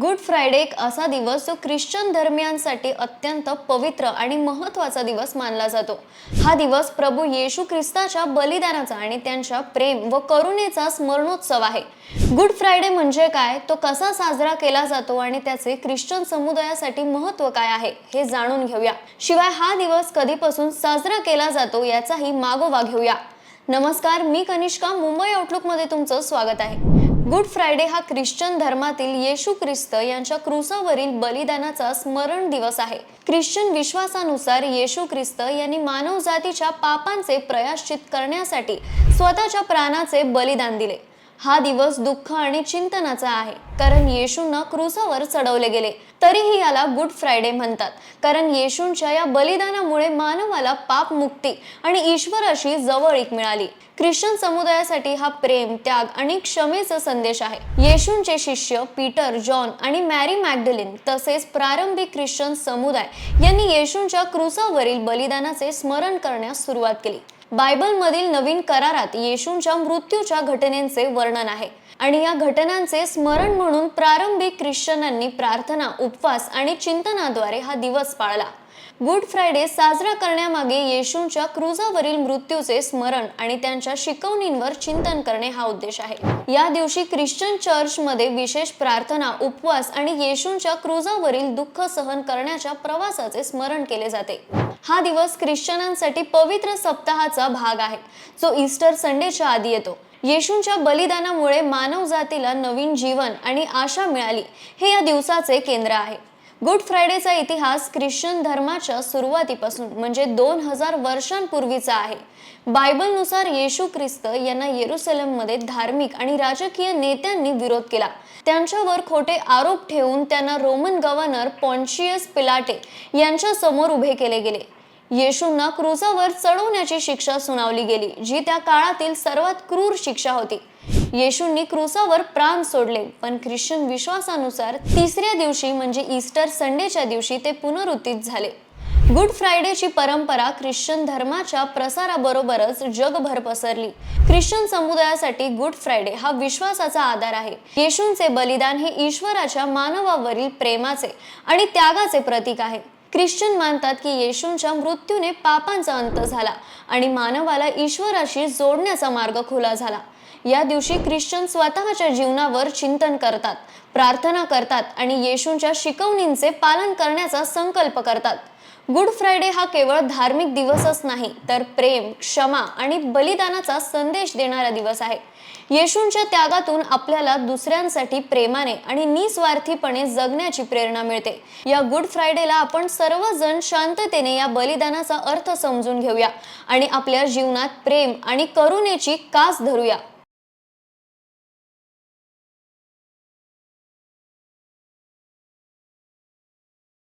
Good Friday एक असा दिवस जो ख्रिश्चन धर्मियांसाठी अत्यंत पवित्र आणि महत्त्वाचा दिवस मानला जातो. हा दिवस प्रभू येशू ख्रिस्ताच्या बलिदानाचा आणि त्यांच्या प्रेम व करुणेचा स्मरणोत्सव आहे. गुड फ्रायडे म्हणजे काय? तो कसा साजरा केला जातो आणि त्याचे ख्रिश्चन समुदायासाठी महत्त्व काय आहे? हे जाणून घेऊया. शिवाय हा दिवस कधीपासून साजरा केला जातो याचाही मागोवा घेऊया. नमस्कार मी कनिष्का. मुंबई आउटलुकमध्ये तुमचं स्वागत आहे. गुड फ्रायडे हा ख्रिश्चन धर्मातील येशू ख्रिस्त यांच्या क्रुसावरील बलिदानाचा स्मरण दिवस आहे. ख्रिश्चन विश्वासानुसार येशू ख्रिस्त यांनी मानव जातीच्या पापांचे प्रयाश्चित करण्यासाठी स्वतःच्या प्राणाचे बलिदान दिले. हा दिवस दुःख आणि चिंतनाचा आहे. कारण येशूंना क्रुसावर चढवले गेले. तरीही याला गुड फ्रायडे म्हणतात. कारण येशूंच्या या बलिदानामुळे मानवाला पाप मुक्ती आणि ईश्वराशी जवळीक मिळाली. ख्रिश्चन समुदायासाठी हा प्रेम त्याग आणि क्षमेचा संदेश आहे. येशूंचे शिष्य पीटर जॉन आणि मॅरी मॅग्डलिन तसेच प्रारंभिक ख्रिश्चन समुदाय यांनी येशूंच्या क्रुसावरील बलिदानाचे स्मरण करण्यास सुरुवात केली. बायबलमधील नवीन करारात येशूंच्या मृत्यूच्या घटनेचे वर्णन आहे. आणि या घटनांचे स्मरण म्हणून प्रारंभिक ख्रिश्चनांनी प्रार्थना उपवास आणि चिंतनाद्वारे हा दिवस पाळला. गुड फ्रायडे साजरा करण्यामागे येशूंच्या क्रुजावरील मृत्यूचे स्मरण आणि त्यांच्या शिकवणींवर चिंतन करणे हा उद्देश आहे. या दिवशी ख्रिश्चन चर्चमध्ये विशेष प्रार्थना उपवास आणि येशूंच्या क्रुजावरील दुःख सहन करण्याच्या प्रवासाचे स्मरण केले जाते. हा दिवस ख्रिश्चनांसाठी पवित्र सप्ताहाचा भाग आहे. जो ईस्टर संडेच्या आधी येतो. येशूंच्या बलिदानामुळे मानव जातीला नवीन जीवन आणि आशा मिळाली. हे या दिवसाचे केंद्र आहे. गुड फ्रायडेचा इतिहास ख्रिश्चन धर्माच्या सुरुवातीपासून म्हणजे दोन हजार वर्षांपूर्वीचा आहे. बायबलनुसार येशू ख्रिस्त यांना येरुसलेममध्ये धार्मिक आणि राजकीय नेत्यांनी विरोध केला. त्यांच्यावर खोटे आरोप ठेवून त्यांना रोमन गव्हर्नर पॉन्शियस पिलाटे यांच्या समोर उभे केले गेले. येशूंना क्रुजावर चढवण्याची शिक्षा सुनावली गेली जी त्या काळातील सर्वात क्रूर शिक्षा होती. येशूंनी क्रुसावर प्राण सोडले. पण ख्रिश्चन विश्वासानुसार तिसऱ्या दिवशी म्हणजे ईस्टर संडेच्या दिवशी ते पुनरुत्थित झाले. गुड फ्रायडेची परंपरा ख्रिश्चन धर्माच्या प्रसाराबरोबरच जगभर पसरली. ख्रिश्चन समुदायासाठी गुड फ्रायडे हा विश्वासाचा आधार आहे. येशूंचे बलिदान हे ईश्वराच्या मानवावरील प्रेमाचे आणि त्यागाचे प्रतीक आहे. ख्रिश्चन मानतात की येशूंच्या मृत्यूने पापांचा अंत झाला आणि मानवाला ईश्वराशी जोडण्याचा मार्ग खुला झाला. या दिवशी ख्रिश्चन स्वतःच्या जीवनावर चिंतन करतात प्रार्थना करतात आणि येशूंच्या शिकवणींचे पालन करण्याचा संकल्प करतात. गुड फ्रायडे हा केवळ धार्मिक दिवसच नाही तर प्रेम क्षमा आणि बलिदानाचा संदेश देणारा दिवस आहे. येशूंच्या त्यागातून आपल्याला दुसऱ्यांसाठी प्रेमाने आणि निस्वार्थीपणे जगण्याची प्रेरणा मिळते. या गुड फ्रायडेला आपण सर्वजण शांततेने या बलिदानाचा अर्थ समजून घेऊया आणि आपल्या जीवनात प्रेम आणि करुणेची कास धरूया.